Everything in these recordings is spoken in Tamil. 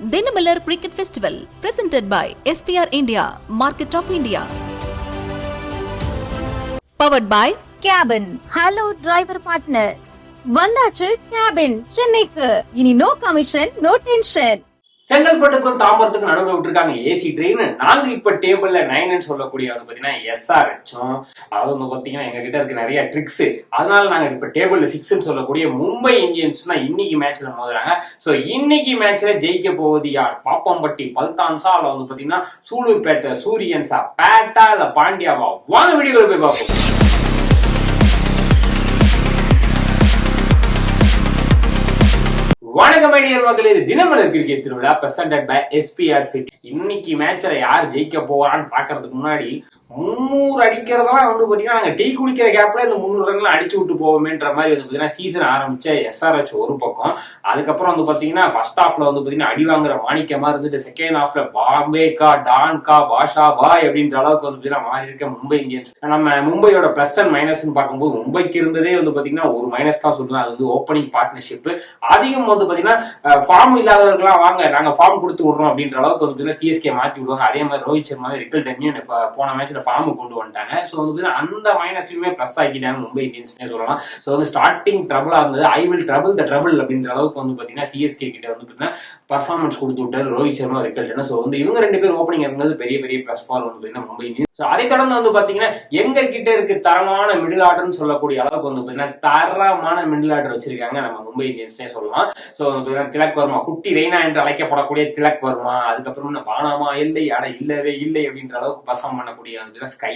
Dinamalar cricket festival presented by SPR India market of India powered by Cabin hello driver partners வந்தாச்சு கேபின் சென்னைக்கு. இனி நோ கமிஷன் நோ டென்ஷன் செங்கல்பட்டுக்கும் தாம்பரத்துக்கும் நடந்து விட்டுருக்காங்க. ஏசி ட்ரெயின் நாங்க இப்ப டேபிள்ல நைன்னு சொல்லக்கூடிய வந்து பாத்தீங்கன்னா எஸ்ஆர் அது வந்து பாத்தீங்கன்னா எங்க கிட்ட இருக்க நிறைய ட்ரிக்ஸ் அதனால நாங்க இப்ப டேபிள்ல சிக்ஸ்னு சொல்லக்கூடிய மும்பை இந்தியன்ஸ் தான் இன்னைக்கு மேட்ச்ல மோதுறாங்க. சோ இன்னைக்கு மேட்ச்ல ஜெயிக்க போவது யார்? பாப்பம்பட்டி பல்தான்ஸா இல்ல வந்து பாத்தீங்கன்னா சூலூர்பேட்டை சூரியன்ஸா பேட்டா இல்ல பாண்டியாவா? வாங்க வீடியோல போய் பார்ப்போம். வணக்கம் ஐடியர் மக்களே. இது தினமலர் கிரிக்கெட் திருவிழா பிரசன்டட் பை எஸ்பிஆர் சிட்டி இன்னைக்கு மேட்ச்ல யார் ஜெயிக்க போறான்னு பாக்குறதுக்கு முன்னாடி முந்நூறு அடிக்கிறதெல்லாம் வந்து பாத்தீங்கன்னா நாங்க டீ குடிக்கிற கேப்ல இந்த முந்நூறு ரன்லாம் அடிச்சு விட்டு போவோமேன்ற மாதிரி வந்து பாத்தீங்கன்னா சீசன் ஆரம்பிச்ச எஸ்ஆர்ஹெச் ஒரு பக்கம். அதுக்கப்புறம் வந்து பாத்தீங்கன்னா ஃபர்ஸ்ட் ஹாஃப்ல வந்து பாத்தீங்கன்னா அடி வாங்குற மாணிக்கமாக இருந்துட்டு செகண்ட் ஹாஃப்ல பாம்பேக்கா டான்கா பாஷா பாய் அப்படின்ற அளவுக்கு வந்து பார்த்தீங்கன்னா மாறி இருக்க மும்பை இந்தியன்ஸ். நம்ம மும்பையோட ப்ளஸ் அண்ட் மைனஸ்னு பார்க்கும்போது மும்பைக்கு இருந்ததே வந்து பாத்தீங்கன்னா ஒரு மைனஸ் தான் சொல்லுவேன். அது வந்து ஓப்பனிங் பார்ட்னர்ஷிப் அதிகம் வந்து பாத்தீங்கன்னா ஃபார்ம் இல்லாதவர்களாம் வாங்க நாங்கள் ஃபார்ம் கொடுத்து விடுறோம் அப்படின்ற அளவுக்கு வந்து பார்த்தீங்கன்னா சிஎஸ்கே மாத்தி விடுவாங்க. அதே மாதிரி ரோஹித் சர்மா ரிக்கல் டென்னியும் போன போன மேட்ச்ல ஃபார்ம் கொண்டு வந்துட்டாங்க. ஸோ வந்து அந்த மைனஸையுமே ப்ளஸ் ஆக்கிட்டாங்க மும்பை இந்தியன்ஸ்னே சொல்லலாம். ஸோ வந்து ஸ்டார்டிங் ட்ரபிளாக இருந்தது. I will trouble the trouble அப்படின்ற அளவுக்கு வந்து பாத்தீங்கன்னா சிஎஸ்கே கிட்ட வந்து பார்த்தீங்கன்னா பர்ஃபார்மன்ஸ் கொடுத்து விட்டார் ரோஹித் சர்மா ரிக்கல் ஸோ வந்து இவங்க ரெண்டு பேர் ஓப்பனிங் இருந்தது பெரிய பெரிய ப்ளஸ் ஃபார் வந்து பார்த்தீங்கன்னா மும்பை இந்தியன்ஸ் ஸோ அதை தொடர்ந்து வந்து பாத்தீங்கன்னா எங்க கிட்ட இருக்கு தரமான மிடில் ஆர்டர்னு சொல்லக்கூடிய அளவுக்கு வந்து பாத்தீங்கன்னா தரமான மிடில் ஆர்டர் வச்சிருக்காங்க. நம்ம மும்பை இந்தியன்ஸ்னே சொல்லலாம். ஸோ வந்து பார்த்தீங்கன்னா திலக் வர்மா குட்டி ரெய்னா என்று அழைக்கப்படக்கூடிய திலக் வர்மா அதுக்கப்புறம் என்ன பானாமா இல்லை அட இல்லவே இல்லை அப்படின்ற அளவுக்கு பர்ஃபார்ம் பண்ணக்கூடிய வந்து ஸ்கை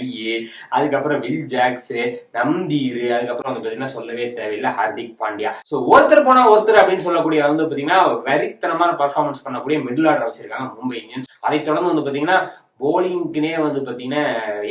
அதுக்கப்புறம் வில் ஜாக்ஸ் நம்தீர் அதுக்கப்புறம் வந்து பாத்தீங்கன்னா சொல்லவே தேவையில்லை ஹார்திக் பாண்டியா. ஸோ ஒருத்தர் போனா ஒருத்தர் அப்படின்னு சொல்லக்கூடிய வந்து பாத்தீங்கன்னா வெறித்தனமான பர்ஃபார்மன்ஸ் பண்ணக்கூடிய மிடில் ஆர்டர் வச்சிருக்காங்க மும்பை இந்தியன்ஸ். அதை தொடர்ந்து வந்து பாத்தீங்கன்னா போலிங்க்குனே வந்து பார்த்தீங்கன்னா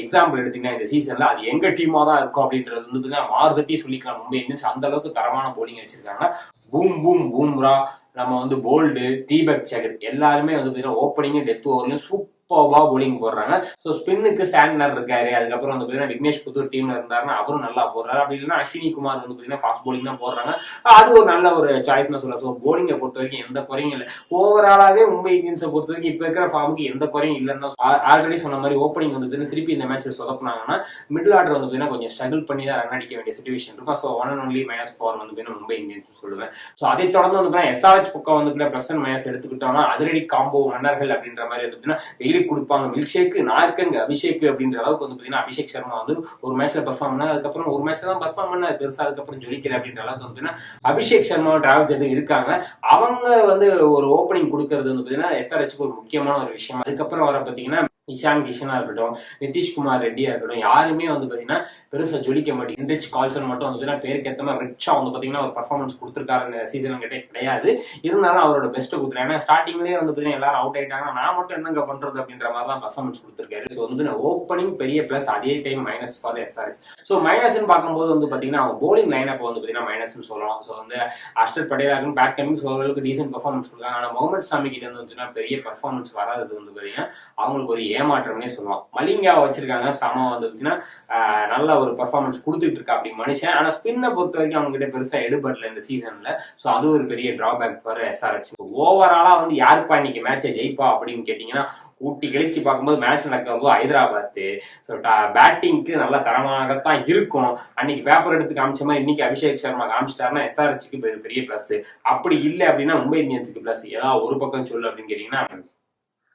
எக்ஸாம்பிள் எடுத்தீங்கன்னா இந்த சீசன்ல அது எங்க டீமாக தான் இருக்கும் அப்படின்றது வந்து பார்த்தீங்கன்னா மாறுதட்டி சொல்லிக்கலாம். மும்பை இந்தியன்ஸ் அந்த அளவுக்கு தரமான போலிங் வச்சிருக்காங்க. பூம் பூம் பூம்ரா நம்ம வந்து போல்டு தீபக் சகர் எல்லாருமே வந்து பார்த்தீங்கன்னா ஓப்பனிங்கு டெத் ஓவர்லையும் சூப்பர்வா போலிங் போடுறாங்க. ஸோ ஸ்பின்னுக்கு சாண்ட்னர் இருக்காரு. அதுக்கப்புறம் வந்து பார்த்தீங்கன்னா விக்னேஷ் புத்தூர் டீம்ல இருந்தாருன்னா அவரும் நல்லா போடுறாரு. அப்படி இல்லைன்னா அஸ்வினி குமார் வந்து பார்த்தீங்கன்னா ஃபாஸ்ட் போலிங் தான் போடுறாங்க. அது ஒரு நல்ல ஒரு சாய்ஸ்னு சொல்லலாம். ஸோ போலிங்கை பொறுத்த வரைக்கும் எந்த குறையும் இல்லை. ஓவராலாவே மும்பை இந்தியன்ஸை பொறுத்த வரைக்கும் இப்போ இருக்கிற ஃபார்முக்கு எந்த குறையும் இல்லைன்னு தான் ஆல்ரெடி சொன்ன மாதிரி ஓப்பனிங் வந்து திருப்பி இந்த மேட்ச்சில் சொதப்பினாங்கன்னா மிடில் ஆர்டர் வந்து பார்த்தீங்கன்னா கொஞ்சம் ஸ்ட்ரகிள் பண்ணி தான் ரன் அடிக்க வேண்டிய சுச்சுவேஷன் இருக்கும். So one and only minus for வந்து பார்த்தீங்கன்னா மும்பை இந்தியன்ஸ் சொல்லுவேன். ஸோ அதை தொடர்ந்து வந்து பார்த்தீங்கன்னா எஸ்ஆர்ஹெச் பக்கம் வந்து பிளஸ் அண்ட் மைனஸ் எடுத்துக்கிட்டோம்னா அதிரடி காம்போ மன்னர்கள் அப்படின்ற மாதிரி வந்து பார்த்தீங்கன்னா டெய்லி கொடுப்பாங்க. மில்க் ஷேக் நார்க்கங் அபிஷேக் அப்படின்ற அளவுக்கு வந்து பார்த்தீங்கன்னா அபிஷேக் சர்மா வந்து ஒரு மேட்ச்ல பெர்ஃபார்ம் பண்ணார். அதுக்கப்புறம் ஒரு மேட்ச் தான் பெர்ஃபார்ம் பண்ணார். பெருசா அதுக்கப்புறம் ஜொலிக்கிற அப்படின்ற அளவுக்கு வந்து பார்த்தீங்கன்னா அபிஷேக் சர்மா டிராவல் ஜெட் இருக்காங்க. அவங்க வந்து ஒரு ஓப்பனிங் கொடுக்கறது வந்து பார்த்தீங்கன்னா எஸ்ஆர்ஹெச்க்கு ஒரு முக்கியமான ஒரு விஷயம். அதுக்கப்புறம் வர பார்த்தீங்கன்னா இஷான் கிஷனா இருக்கட்டும் நிதிஷ்குமார் ரெட்டியா இருக்கட்டும் யாருமே வந்து பாத்தீங்கன்னா பெருசா ஜொலிக்க மாட்டேங்குது. ரிச் கால்சன் மட்டும் வந்து பாத்தீங்கன்னா பேருக்கு ஏத்த மாதிரி ரிச்சா வந்து பாத்தீங்கன்னா ஒரு பர்ஃபார்மன்ஸ் கொடுத்துருக்காரு சீசன் கிட்டே கிடையாது. இருந்தாலும் அவரோட பெஸ்ட் கொடுத்துரு ஏன்னா ஸ்டார்டிங்லேயே வந்து பாத்தீங்கன்னா எல்லாரும் அவுட் ஆயிட்டாங்க. நான் மட்டும் என்னங்க பண்றது அப்படின்ற மாதிரி தான் பர்ஃபார்மன்ஸ் கொடுத்துருக்காரு. ஸோ வந்து ஓப்பனிங் பெரிய பிளஸ் அதே time minus for SRH so மைனஸ்னு பார்க்கும்போது வந்து பாத்தீங்கன்னா அவன் போலிங் லைன் அப்போ வந்து பாத்தீங்கன்னா மைனஸ்னு சொல்லலாம். ஸோ வந்து அஷ்டர் பட்டேலாக்கும் பேட் கமிங்ஸ் ஓரளவுக்கு டீசென்ட் பர்ஃபார்மன்ஸ் கொடுக்காங்க ஆனால் முகமது சாமி கிட்ட வந்து பார்த்தீங்கன்னா பெரிய பர்ஃபார்மன்ஸ் வராது வந்து பாத்தீங்கன்னா அவங்களுக்கு ஒரு ஏமாற்றம்னே சொல்லுவான். மலிங்கா வச்சிருக்காங்க. சம வந்து பார்த்தீங்கன்னா ஆஹ் நல்ல ஒரு பர்ஃபார்மன்ஸ் கொடுத்துட்டு இருக்கா அப்படி மனுஷன். ஆனா ஸ்பின்னை பொறுத்த வரைக்கும் அவங்க கிட்ட பெருசா எடுபடல இந்த சீசன்ல ஸோ அது ஒரு பெரிய டிராபேக் ஃபார் எஸ்ஆர்ஹெச் ஓவராலாக வந்து யாருப்பா இன்னைக்கு மேட்சை ஜெயிப்பா அப்படின்னு கேட்டீங்கன்னா ஊட்டி கழிச்சு பார்க்கும்போது மேட்ச் நடக்கும்போது ஹைதராபாத் ஸோ பேட்டிங்க்கு நல்ல தரமாகத்தான் இருக்கும். அன்னைக்கு பேப்பர் எடுத்து காமிச்ச மாதிரி இன்னைக்கு அபிஷேக் சர்மா காமிச்சிட்டாருன்னா எஸ்ஆர்ஹெச்சுக்கு பெரிய பிளஸ் அப்படி இல்லை அப்படின்னா மும்பை இந்தியன்ஸுக்கு பிளஸ் ஏதாவது ஒரு பக்கம் சொல்லு அப்படின்னு கேட்டீங்கன்னா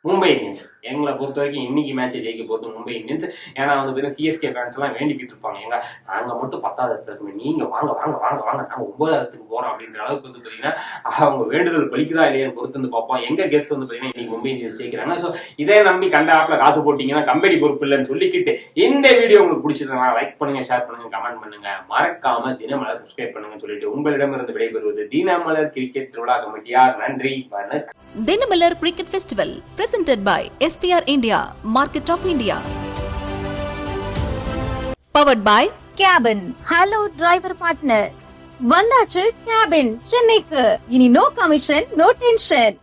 மும்பை இந்தியன்ஸ். எங்களை பொறுத்த வரைக்கும் இன்னைக்கு மேட்சை ஜெயிக்க போகிறது மும்பை இந்தியன்ஸ். ஏன்னா வந்து பார்த்தீங்கன்னா சிஎஸ்கே ஃபேன்ஸ் எல்லாம் வேண்டிக்கிட்டு இருப்பாங்க. எங்க நாங்கள் மட்டும் பத்தாவது இடத்துல இருக்கோம். நீங்கள் வாங்க வாங்க வாங்க வாங்க. நாங்க ஒன்பதாயிரத்துக்கு போகிறோம் அப்படின்ற அளவுக்கு வந்து பார்த்தீங்கன்னா அவங்க வேண்டுதல் பலிக்குதா இல்லையா பொறுத்து வந்து பார்ப்போம். எங்க கெஸ்ட் வந்து பார்த்தீங்கன்னா இன்னைக்கு மும்பை இந்தியன்ஸ் ஜெயிக்கிறாங்க. ஸோ இதே நம்பி கண்ட ஆப்பில் காசு போட்டிங்கன்னா கம்பெனி பொறுப்பு இல்லைன்னு சொல்லிக்கிட்டு இந்த வீடியோ உங்களுக்கு பிடிச்சிருந்தா லைக் பண்ணுங்க ஷேர் பண்ணுங்க கமெண்ட் பண்ணுங்க. மறக்காம தினமலர் சப்ஸ்கிரைப் பண்ணுங்க சொல்லிட்டு உங்களிடமிருந்து விடைபெறுவது தினமலர் கிரிக்கெட் திருவிழா கமிட்டியார் நன்றி வணக்கம். Dinamalar cricket festival presented by SPR India market of India powered by Cabin hello driver partners வந்தாச்சு கேபின் சென்னைக்கு. இனி நோ கமிஷன் நோ டென்ஷன்